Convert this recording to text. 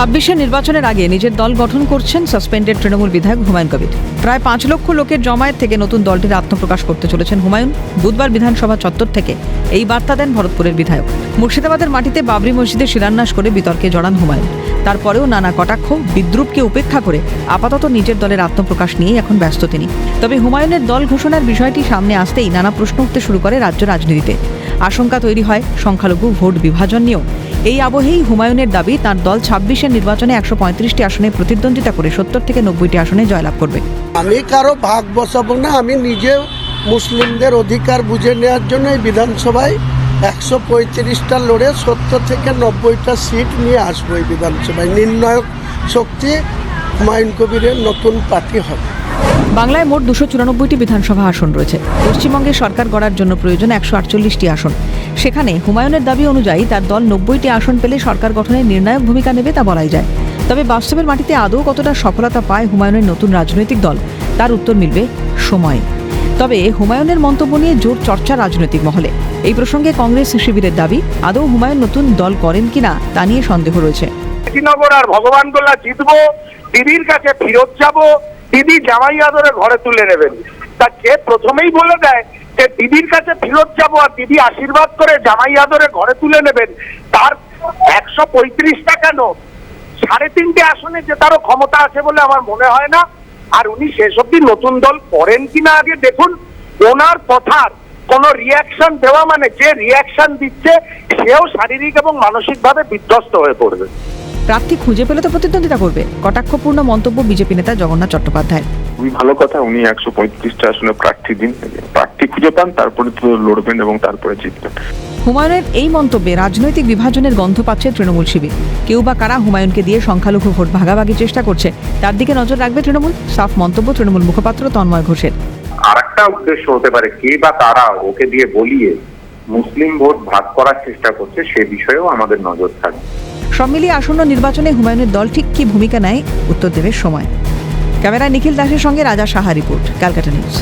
ছাব্বিশে নির্বাচনের আগে নিজের দল গঠন করছেন সাসপেন্ডেড তৃণমূল বিধায়ক হুমায়ুন কবির। প্রায় পাঁচ লক্ষ লোকের জমায়েত থেকে নতুন দলটির আত্মপ্রকাশ করতে চলেছেন হুমায়ুন। বুধবার বিধানসভা চত্বর থেকে এই বার্তা দেন ভরতপুরের বিধায়ক। মুর্শিদাবাদের মাটিতে বাবরি মসজিদে শিলান্যাস করে বিতর্কে জড়ান হুমায়ুন। তারপরেও নানা কটাক্ষ, বিদ্রুপকে উপেক্ষা করে আপাতত নিজের দলের আত্মপ্রকাশ নিয়েই এখন ব্যস্ত তিনি। তবে হুমায়ুনের দল ঘোষণার বিষয়টি সামনে আসতেই নানা প্রশ্ন উঠতে শুরু করে রাজ্য রাজনীতিতে। আশঙ্কা তৈরি হয় সংখ্যালঘু ভোট বিভাজন নিয়েও। এই আবহেই হুমায়ুনের দাবি তার দল ছাব্বিশের নির্বাচনে একশো পঁয়ত্রিশটি আসনে প্রতিদ্বন্দ্বিতা করে সত্তর থেকে নব্বইটি আসনে জয়লাভ করবে। আমি কারও ভাগ বসাবো না আমি নিজে মুসলিমদের অধিকার বুঝে নেওয়ার জন্য এই বিধানসভায় একশো পঁয়ত্রিশটা লড়ে সত্তর থেকে নব্বইটা সিট নিয়ে আসব এই বিধানসভায়। নির্ণায়ক শক্তি হুমায়ুন কবিরের নতুন পার্টি হবে। বাংলায় মোট দুশো চুরানব্বইটি বিধানসভা আসন রয়েছে। পশ্চিমবঙ্গে সরকার গড়ার জন্য প্রয়োজন একশো আটচল্লিশটি আসন। সেখানে হুমায়ুনের দাবি অনুযায়ী তার দল নব্বইটি আসন পেলে সরকার গঠনে নির্ণায়ক ভূমিকা নেবে তা বলাই যায়। তবে বাস্তবের মাটিতে আদৌ কতটা সফলতা পায় হুমায়ুনের নতুন রাজনৈতিক দল, তার উত্তর মিলবে সময়ে। তবে হুমায়ুনের মন্তব্য নিয়ে জোর চর্চা রাজনৈতিক মহলে। এই প্রসঙ্গে কংগ্রেস শিবিরের দাবি, আদৌ হুমায়ুন নতুন দল করেন কিনা তা নিয়ে সন্দেহ রয়েছে। শ্রীনগর আর ভগবানগোলা জিতবো, দিদির কাছে ফিরত যাব, দিদি জামাই আদরে ঘরে তুলে নেবেন। তা যে প্রথমেই বলে দেয় যে দিদির কাছে ফিরত যাব আর দিদি আশীর্বাদ করে জামাই আদরে ঘরে তুলে নেবেন। তার একশো পঁয়ত্রিশটা কেন সাড়ে তিনটে আসনে জেতারও ক্ষমতা আছে বলে আমার মনে হয় না। আর উনি শেষ অব্দি নতুন দল করেন কিনা আগে দেখুন। ওনার কথার কোন রিয়াকশন দেওয়া মানে যে রিয়াকশন দিচ্ছে, সেও শারীরিক এবং মানসিকভাবে বিধ্বস্ত হয়ে পড়বে। প্রার্থী খুঁজে পেলে তো প্রতিদ্বন্দ্বিতা করবে। কটাক্ষপূর্ণ মন্তব্য বিজেপি নেতা জগন্নাথ চট্টোপাধ্যায় খুবই ভালো কথা উনি একশো পঁয়ত্রিশটা আসনে প্রার্থী দিন প্রার্থী খুঁজে পান তারপরে তো লড়বেন এবং তারপরে জিতবেন। হুমায়ুনের এই মন্তব্যে রাজনৈতিক বিভাজনের গন্ধ পাচ্ছে তৃণমূল শিবির। কেউ বা কারা হুমায়ুনকে দিয়ে সংখ্যালঘু ভোট ভাগাভাগি চেষ্টা করছে তার দিকে নজর রাখবে তৃণমূল। সাফ মন্তব্য তৃণমূল মুখপাত্র তন্ময় ঘোষের। আর একটা উদ্দেশ্য হতে পারে কে বা তারা ওকে দিয়ে বলিয়ে মুসলিম ভোট ভাগ করার চেষ্টা করছে সে বিষয়েও আমাদের নজর থাকবে। সব মিলিয়ে আসন্ন নির্বাচনে হুমায়ুনের দল ঠিক কি ভূমিকা নেয় উত্তর দেবে সময়। ক্যামেরা নিখিল দাসের সঙ্গে রাজা সাহা রিপোর্ট ক্যালকাটা নিউজ।